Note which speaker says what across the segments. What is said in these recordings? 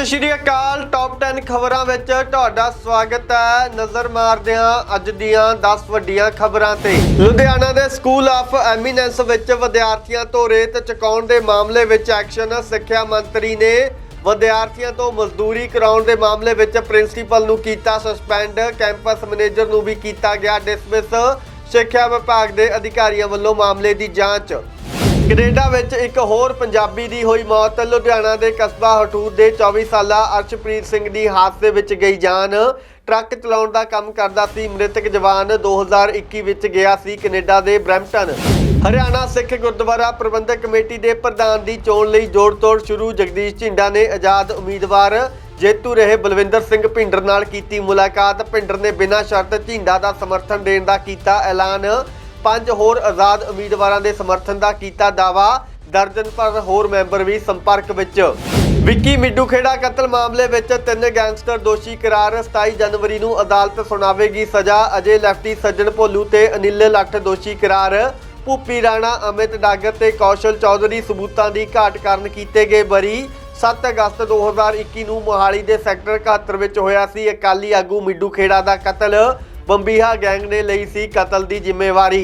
Speaker 1: ਸਤਿ ਸ਼੍ਰੀ ਅਕਾਲ। ਟੌਪ 10 ਖਬਰਾਂ ਵਿੱਚ ਤੁਹਾਡਾ ਸਵਾਗਤ ਹੈ। ਨਜ਼ਰ ਮਾਰਦੇ ਹਾਂ ਅੱਜ ਦੀਆਂ 10 ਵੱਡੀਆਂ ਖਬਰਾਂ ਤੇ। ਲੁਧਿਆਣਾ ਦੇ ਸਕੂਲ ਆਫ ਐਮੀਨੈਂਸ ਵਿੱਚ ਵਿਦਿਆਰਥੀਆਂ ਤੋਂ ਰੇਤ ਚੁਕਾਉਣ ਦੇ ਮਾਮਲੇ ਵਿੱਚ ਐਕਸ਼ਨ। ਸਿੱਖਿਆ ਮੰਤਰੀ ਨੇ ਵਿਦਿਆਰਥੀਆਂ ਤੋਂ ਮਜ਼ਦੂਰੀ ਕਰਾਉਣ ਦੇ ਮਾਮਲੇ ਵਿੱਚ ਪ੍ਰਿੰਸੀਪਲ ਨੂੰ ਕੀਤਾ ਸਸਪੈਂਡ ਕੈਂਪਸ ਮੈਨੇਜਰ ਨੂੰ ਵੀ ਕੀਤਾ ਗਿਆ ਡਿਸਮਿਸ ਸਿੱਖਿਆ ਵਿਭਾਗ ਦੇ ਅਧਿਕਾਰੀਆਂ ਵੱਲੋਂ ਮਾਮਲੇ ਦੀ ਜਾਂਚ। ਕੈਨੇਡਾ ਵਿੱਚ ਇੱਕ ਹੋਰ ਪੰਜਾਬੀ ਦੀ ਹੋਈ ਮੌਤ, ਲੁਧਿਆਣਾ ਦੇ ਕਸਬਾ ਹਟੂਰ ਦੇ 24 ਸਾਲਾ ਅਰਸ਼ਪ੍ਰੀਤ ਸਿੰਘ ਦੀ ਹਾਦਸੇ ਵਿੱਚ ਗਈ ਜਾਨ। ਟਰੱਕ ਚਲਾਉਣ ਦਾ ਕੰਮ ਕਰਦਾ ਸੀ ਮ੍ਰਿਤਕ ਜਵਾਨ 2021 ਵਿੱਚ ਗਿਆ ਸੀ ਕੈਨੇਡਾ ਦੇ ਬਰੈਂਪਟਨ। ਹਰਿਆਣਾ ਸਿੱਖ ਗੁਰਦੁਆਰਾ ਪ੍ਰਬੰਧਕ ਕਮੇਟੀ ਦੇ ਪ੍ਰਧਾਨ ਦੀ ਚੋਣ ਲਈ ਜੋੜ-ਤੋੜ ਸ਼ੁਰੂ, ਜਗਦੀਸ਼ ਝਿੰਡਾ ਨੇ ਆਜ਼ਾਦ ਉਮੀਦਵਾਰ ਜੇਤੂ ਰਹੇ ਬਲਵਿੰਦਰ ਸਿੰਘ ਭਿੰਡਰ ਨਾਲ ਕੀਤੀ ਮੁਲਾਕਾਤ। ਭਿੰਡਰ ਨੇ ਬਿਨਾਂ ਸ਼ਰਤ ਝਿੰਡਾ ਦਾ ਸਮਰਥਨ ਦੇਣ ਦਾ ਕੀਤਾ ਐਲਾਨ। ਪੰਜ ਹੋਰ ਆਜ਼ਾਦ ਉਮੀਦਵਾਰਾਂ ਦੇ ਸਮਰਥਨ ਦਾ ਕੀਤਾ ਦਾਵਾ ਦਰਜਨ ਭਰ ਹੋਰ ਮੈਂਬਰ ਵੀ ਸੰਪਰਕ ਵਿੱਚ। ਵਿੱਕੀ ਮਿੱਡੂ ਖੇੜਾ ਕਤਲ ਮਾਮਲੇ ਵਿੱਚ ਤਿੰਨ ਗੈਂਗਸਟਰ ਦੋਸ਼ੀ ਕਰਾਰ 27 ਜਨਵਰੀ ਨੂੰ ਅਦਾਲਤ ਸੁਣਾਵੇਗੀ ਸਜ਼ਾ। ਅਜੇ ਲੈਫਟੀ ਸੱਜਣ ਭੋਲੂ ਤੇ ਅਨਿਲ ਲੱਠ ਦੋਸ਼ੀ ਕਰਾਰ ਭੂਪੀ ਰਾਣਾ, ਅਮਿਤ ਡਾਗਰ ਤੇ ਕੌਸ਼ਲ ਚੌਧਰੀ ਸਬੂਤਾਂ ਦੀ ਘਾਟ ਕਾਰਨ ਕੀਤੇ ਗਏ ਬਰੀ। 7 ਅਗਸਤ 2021 ਨੂੰ ਮੋਹਾਲੀ ਦੇ ਸੈਕਟਰ 71 ਵਿੱਚ ਹੋਇਆ ਸੀ। ਅਕਾਲੀ ਆਗੂ ਮਿੱਡੂ ਖੇੜਾ ਦਾ ਕਤਲ। ਬੰਬੀਹਾ ਗੈਂਗ ਨੇ ਲਈ ਸੀ ਕਤਲ ਦੀ ਜ਼ਿੰਮੇਵਾਰੀ।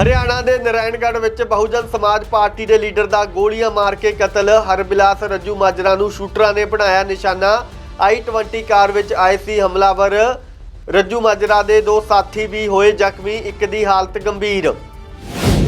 Speaker 1: ਹਰਿਆਣਾ ਦੇ ਨਰੈਣਗੜ੍ਹ ਵਿੱਚ ਬਹੁਜਨ ਸਮਾਜ ਪਾਰਟੀ ਦੇ ਲੀਡਰ ਦਾ ਗੋਲੀਆਂ ਮਾਰ ਕੇ ਕਤਲ, ਹਰਬਿਲਾਸ ਰੱਜੂ ਮਾਜਰਾ ਨੂੰ ਸ਼ੂਟਰਾਂ ਨੇ ਬਣਾਇਆ ਨਿਸ਼ਾਨਾ। i20 ਕਾਰ ਵਿੱਚ ਆਏ ਸੀ ਹਮਲਾਵਰ, ਰੱਜੂ ਮਾਜਰਾ ਦੇ ਦੋ ਸਾਥੀ ਵੀ ਹੋਏ ਜ਼ਖਮੀ, ਇੱਕ ਦੀ ਹਾਲਤ ਗੰਭੀਰ।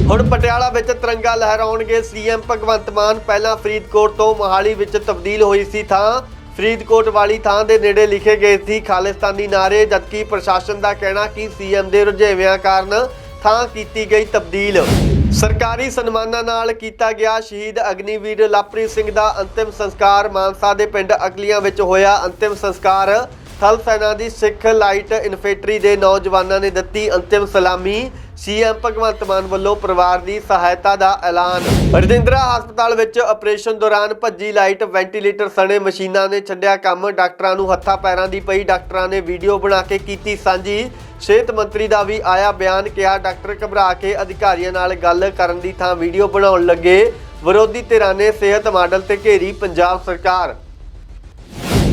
Speaker 1: ਹੁਣ ਪਟਿਆਲਾ ਵਿੱਚ ਤਿਰੰਗਾ ਲਹਿਰਾਉਣਗੇ ਸੀਐਮ ਭਗਵੰਤ ਮਾਨ। ਪਹਿਲਾਂ ਫਰੀਦਕੋਟ ਤੋਂ ਮੋਹਾਲੀ ਵਿੱਚ ਤਬਦੀਲ ਹੋਈ ਸੀ ਥਾਂ। ਫਰੀਦਕੋਟ ਵਾਲੀ ਥਾਂ ਦੇ ਨੇੜੇ ਲਿਖੇ ਗਏ ਸੀ ਖਾਲਿਸਤਾਨੀ ਨਾਰੇ, ਜਦਕਿ ਪ੍ਰਸ਼ਾਸਨ ਦਾ ਕਹਿਣਾ ਕਿ ਸੀਐਮ ਦੇ ਰੁਝੇਵਿਆਂ ਕਾਰਨ ਥਾਂ ਕੀਤੀ ਗਈ ਤਬਦੀਲ। ਸਰਕਾਰੀ ਸਨਮਾਨਾਂ ਨਾਲ ਕੀਤਾ ਗਿਆ ਸ਼ਹੀਦ ਅਗਨੀਵੀਰ ਲਵਪ੍ਰੀਤ ਸਿੰਘ ਦਾ ਅੰਤਿਮ ਸੰਸਕਾਰ, ਮਾਨਸਾ ਦੇ ਪਿੰਡ ਅਗਲੀਆਂ ਵਿੱਚ ਹੋਇਆ ਅੰਤਿਮ ਸੰਸਕਾਰ। ਥਲ ਸੈਨਾ ਦੀ ਸਿੱਖ ਲਾਈਟ ਇਨਫੈਂਟਰੀ ਦੇ ਨੌਜਵਾਨਾਂ ਨੇ ਦਿੱਤੀ ਅੰਤਿਮ ਸਲਾਮੀ। ਸੀਐਮ ਭਗਵੰਤ ਮਾਨ ਵੱਲੋਂ ਪਰਿਵਾਰ ਦੀ ਸਹਾਇਤਾ ਦਾ ਐਲਾਨ। ਰਜਿੰਦਰਾ ਹਸਪਤਾਲ ਵਿੱਚ ਆਪਰੇਸ਼ਨ ਦੌਰਾਨ ਭੱਜੀ ਲਾਈਟ ਵੈਂਟੀਲੇਟਰ ਸਣੇ ਮਸ਼ੀਨਾਂ ਨੇ ਛੱਡਿਆ ਕੰਮ। ਡਾਕਟਰਾਂ ਨੂੰ ਹੱਥਾਂ ਪੈਰਾਂ ਦੀ ਪਈ। ਡਾਕਟਰਾਂ ਨੇ ਵੀਡੀਓ ਬਣਾ ਕੇ ਕੀਤੀ ਸਾਂਝੀ। ਸਿਹਤ ਮੰਤਰੀ ਦਾ ਵੀ ਆਇਆ ਬਿਆਨ, ਕਿਹਾ ਡਾਕਟਰ ਘਬਰਾ ਕੇ ਅਧਿਕਾਰੀਆਂ ਨਾਲ ਗੱਲ ਕਰਨ ਦੀ ਥਾਂ ਵੀਡੀਓ ਬਣਾਉਣ ਲੱਗੇ। ਵਿਰੋਧੀ ਧਿਰਾਂ ਨੇ ਸਿਹਤ ਮਾਡਲ ਤੇ ਘੇਰੀ ਪੰਜਾਬ ਸਰਕਾਰ।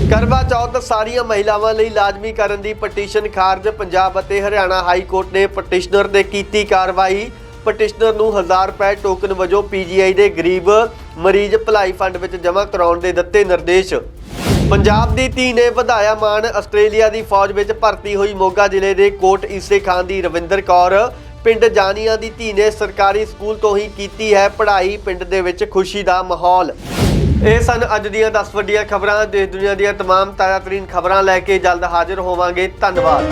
Speaker 1: ਕਰਵਾ ਚੌਥ ਸਾਰੀਆਂ ਮਹਿਲਾਵਾਂ ਲਈ ਲਾਜ਼ਮੀ ਕਰਨ ਦੀ ਪਟੀਸ਼ਨ ਖਾਰਜ। ਪੰਜਾਬ ਅਤੇ ਹਰਿਆਣਾ ਹਾਈ ਕੋਰਟ ਨੇ ਪਟੀਸ਼ਨਰ ਤੇ ਕੀਤੀ ਕਾਰਵਾਈ। ਪਟੀਸ਼ਨਰ ਨੂੰ 1000 ਰੁਪਏ ਟੋਕਨ ਵਜੋਂ ਪੀਜੀਆਈ ਦੇ ਗਰੀਬ ਮਰੀਜ਼ ਭਲਾਈ ਫੰਡ ਵਿੱਚ ਜਮ੍ਹਾਂ ਕਰਾਉਣ ਦੇ ਦਿੱਤੇ ਨਿਰਦੇਸ਼। ਪੰਜਾਬ ਦੀ ਧੀ ਨੇ ਵਧਾਇਆ ਮਾਣ, ਆਸਟ੍ਰੇਲੀਆ ਦੀ ਫੌਜ ਵਿੱਚ ਭਰਤੀ ਹੋਈ ਮੋਗਾ ਜ਼ਿਲ੍ਹੇ ਦੇ ਕੋਟ ਈਸੇ ਖਾਨ ਦੀ ਰਵਿੰਦਰ ਕੌਰ। ਪਿੰਡ ਜਾਨੀਆਂ ਦੀ ਧੀ ਨੇ ਸਰਕਾਰੀ ਸਕੂਲ ਤੋਂ ਹੀ ਕੀਤੀ ਹੈ ਪੜ੍ਹਾਈ, ਪਿੰਡ ਦੇ ਵਿੱਚ ਖੁਸ਼ੀ ਦਾ ਮਾਹੌਲ। ਇਹ ਸਨ ਅੱਜ ਦੀਆਂ 10 ਵੱਡੀਆਂ ਖਬਰਾਂ ਦੇਸ਼ ਦੁਨੀਆ ਦੀਆਂ तमाम ਤਾਜ਼ਾਤਰੀਨ ਖਬਰਾਂ ਲੈ ਕੇ ਜਲਦ ਹਾਜ਼ਰ ਹੋਵਾਂਗੇ ਧੰਨਵਾਦ